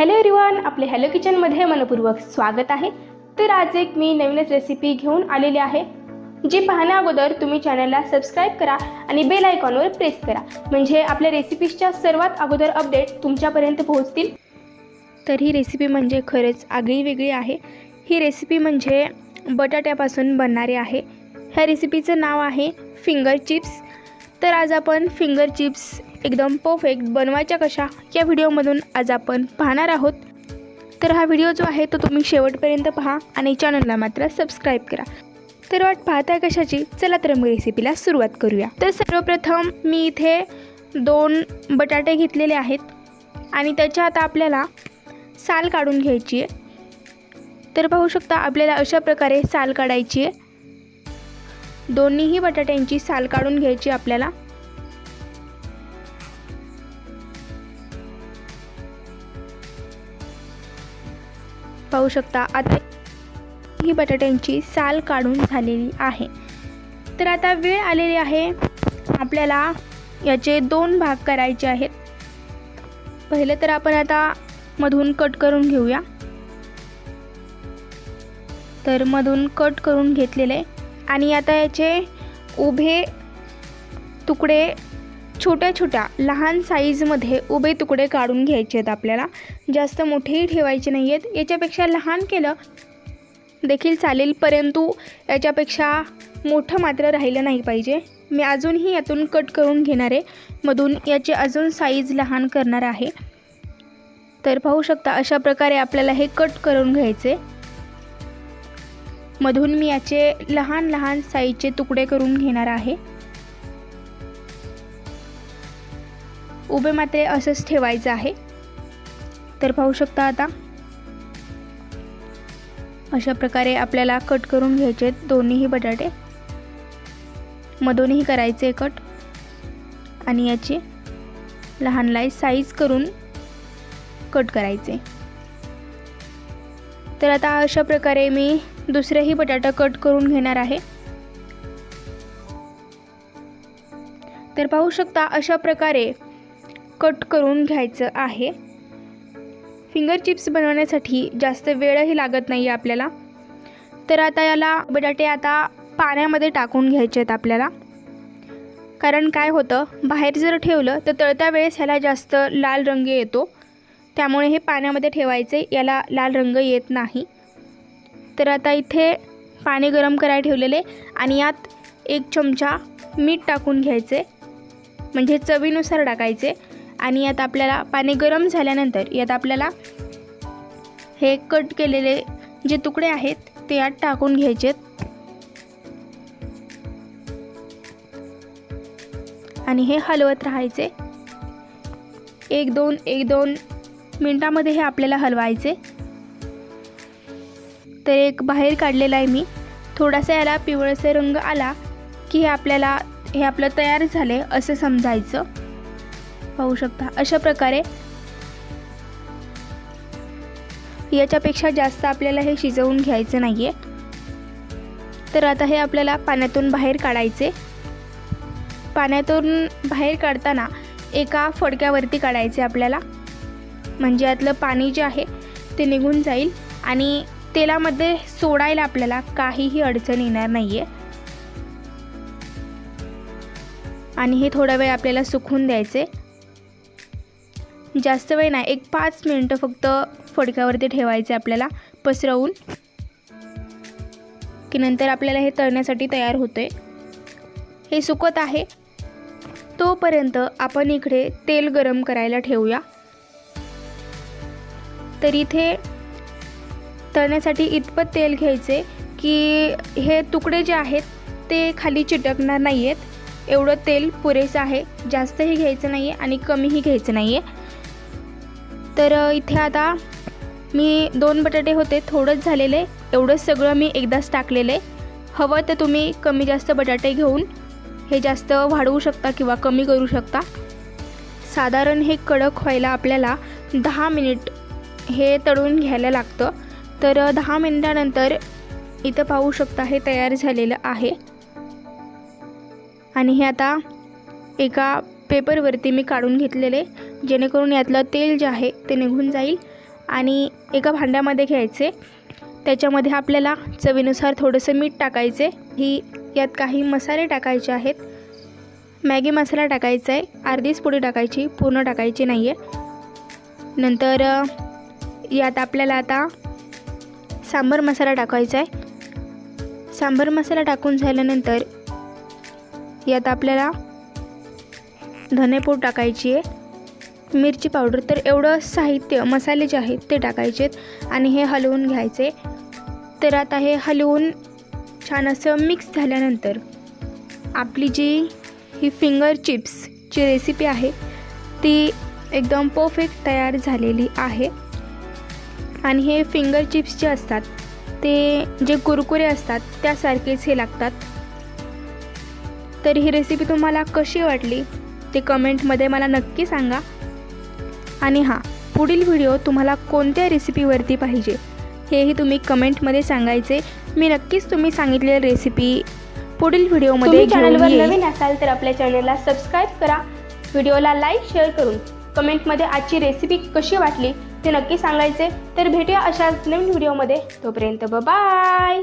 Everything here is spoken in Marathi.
हॅलो एव्हरीवन आपले हॅलो किचनमध्ये मनपूर्वक स्वागत आहे. तर आज एक मी नवीनच रेसिपी घेऊन आलेली आहे. जी पाहण्या अगोदर तुम्ही चॅनलला सबस्क्राईब करा आणि बेल आयकॉनवर प्रेस करा. म्हणजे आपल्या रेसिपीजच्या सर्वात अगोदर अपडेट तुमच्यापर्यंत पोहोचतील. तर ही रेसिपी म्हणजे खरंच आगळी वेगळी आहे. ही रेसिपी म्हणजे बटाट्यापासून बनणारी आहे. ह्या रेसिपीचं नाव आहे फिंगर चिप्स तर आज आपण फिंगर चिप्स एकदम परफेक्ट बनवायच्या कशा या व्हिडिओमधून आज आपण पाहणार आहोत. तर हा व्हिडिओ जो आहे तो तुम्ही शेवटपर्यंत पहा आणि चॅनलला मात्र सबस्क्राईब करा. तर वाट पाहताय कशाची? चला तर मग रेसिपीला सुरुवात करूया. तर सर्वप्रथम मी इथे दोन बटाटे घेतलेले आहेत आणि त्याच्या आता आपल्याला साल काढून घ्यायची आहे. तर पाहू शकता आपल्याला अशा प्रकारे साल काढायची आहे. दोन्हीही बटाट्यांची साल काढून घ्यायची आपल्याला. पाहू शकता. आता ही बटाट्यांची साल काढून झालेली आहे. तर आता वेळ आलेली आहे. आपल्याला याचे दोन भाग करायचे आहेत. पहिले तर आपण आता मधून कट करून घेऊया. तर मधून कट करून घेतलेले. आणि आता याचे उभे तुकडे छोट्या छोट्या लहान साईजमध्ये उभे तुकडे काढून घ्यायचे आहेत आपल्याला. जास्त मोठेही ठेवायचे नाही आहेत. याच्यापेक्षा लहान केलं देखील चालेल परंतु याच्यापेक्षा मोठं मात्र राहिलं नाही पाहिजे. मी अजूनही यातून कट करून घेणार आहे. मधून याचे अजून साईज लहान करणार आहे. तर पाहू शकता अशा प्रकारे आपल्याला हे कट करून घ्यायचे. मधून मी याचे लहान लहान साईजचे तुकडे करून घेणार आहे. उभे मात्र असंच ठेवायचं आहे. तर पाहू शकता आता. अशा प्रकारे आपल्याला कट करून घ्यायचे आहेत दोन्हीही बटाटे. मधूनही करायचे कट. आणि याची लहान लाई साईज करून कट करायचे. तर आता अशा प्रकारे मी दुसरेही बटाटा कट करून घेणार आहे. तर पाहू शकता अशा प्रकारे कट करून घ्यायचं आहे. फिंगर चिप्स बनवण्यासाठी जास्त वेळही लागत नाही आहे आपल्याला. तर आता याला बटाटे आता पाण्यामध्ये टाकून घ्यायचे आहेत आपल्याला. कारण काय होतं बाहेर जर ठेवलं तर तळत्या वेळेस ह्याला जास्त लाल रंग येतो. त्यामुळे हे पाण्यामध्ये ठेवायचे याला लाल रंग येत नाही. तर आता इथे पाणी गरम करायला ठेवलेले आणि यात एक चमचा मीठ टाकून घ्यायचे. म्हणजे चवीनुसार टाकायचे. आणि यात आपल्याला पाणी गरम झाल्यानंतर यात आपल्याला हे कट केलेले जे तुकडे आहेत ते यात टाकून घ्यायचेत. आणि हे हलवत राहायचे. एक दोन एक दोन मिनटामध्ये हे आपल्याला हलवायचे. तर एक बाहेर काढलेला आहे मी. थोडासा याला पिवळसे रंग आला की हे आपल्याला हे आपलं तयार झाले असं समजायचं. पाहू शकता. अशा प्रकारे याच्यापेक्षा जास्त आपल्याला हे शिजवून घ्यायचं नाही आहे तर आता हे आपल्याला पाण्यातून बाहेर काढायचे. पाण्यातून बाहेर काढताना एका फडक्यावरती काढायचे आपल्याला. म्हणजे यातलं पाणी जे आहे ते निघून जाईल आणि तेलामध्ये सोडायला आपल्याला काहीही अडचण येणार नाही आहे आणि हे थोडा वेळ आपल्याला सुकून द्यायचे. जास्त वेळ नाही. एक पाच मिनटं फक्त फडक्यावरती ठेवायचे आपल्याला पसरवून. की नंतर आपल्याला हे तळण्यासाठी तयार होते हे सुकत आहे. तोपर्यंत आपण इकडे तेल गरम करायला ठेवूया. तर इथे तळण्यासाठी इतपत तेल घ्यायचे की हे तुकडे जे आहेत ते खाली चिटकणार नाही आहेत एवढं तेल पुरेसं आहे. जास्तही घ्यायचं नाही आहे आणि कमीही घ्यायचं नाही आहे तर इथे आता मी दोन बटाटे होते थोडंच झालेले. एवढंच सगळं मी एकदाच टाकलेलं. आहे हवं तर तुम्ही कमी जास्त बटाटे घेऊन हे जास्त वाढवू शकता किंवा कमी करू शकता. साधारण हे कडक व्हायला आपल्याला दहा मिनिट हे तळून घ्यायला लागतं. तर दहा मिनिटानंतर इथं पाहू शकता हे तयार झालेलं आहे. आणि हे आता एका पेपरवरती मी काढून घेतलेले. जेणेकरून यातलं तेल जे आहे ते निघून जाईल आणि एका भांड्यामध्ये घ्यायचे. त्याच्यामध्ये आपल्याला चवीनुसार थोडंसं मीठ टाकायचे. ही यात काही मसाले टाकायचे आहेत. मॅगी मसाला टाकायचा आहे. अर्धीच पुडी टाकायची पूर्ण टाकायची नाही आहे नंतर यात आपल्याला आता सांबर मसाला टाकायचा आहे. सांबर मसाला टाकून झाल्यानंतर यात आपल्याला धनेपूड टाकायची आहे. मिरची पावडर तर एवढं साहित्य मसाले जे आहेत ते टाकायचे आणि हे हलवून घ्यायचे. तर आता हे हलवून छान असं मिक्स झाल्यानंतर आपली जी ही फिंगर चिप्सची रेसिपी आहे ती एकदम परफेक्ट तयार झालेली आहे. आणि हे फिंगर चिप्स जे असतात ते जे कुरकुरे असतात त्यासारखेच हे लागतात. तर ही रेसिपी तुम्हाला कशी वाटली ते कमेंटमध्ये मला नक्की सांगा. आणि हां पुढील व्हिडिओ तुम्हाला कोणत्या रेसिपीवरती पाहिजे हेही तुम्ही कमेंटमध्ये सांगायचे. मी नक्कीच तुम्ही सांगितलेली रेसिपी पुढील व्हिडिओमध्ये चॅनलवर. नवीन असाल तर आपल्या चॅनलला सबस्क्राईब करा. व्हिडिओला लाईक शेअर करून कमेंटमध्ये आजची रेसिपी कशी वाटली ते नक्की सांगायचे. तर भेटूया अशाच नवीन व्हिडिओमध्ये. तोपर्यंत बाय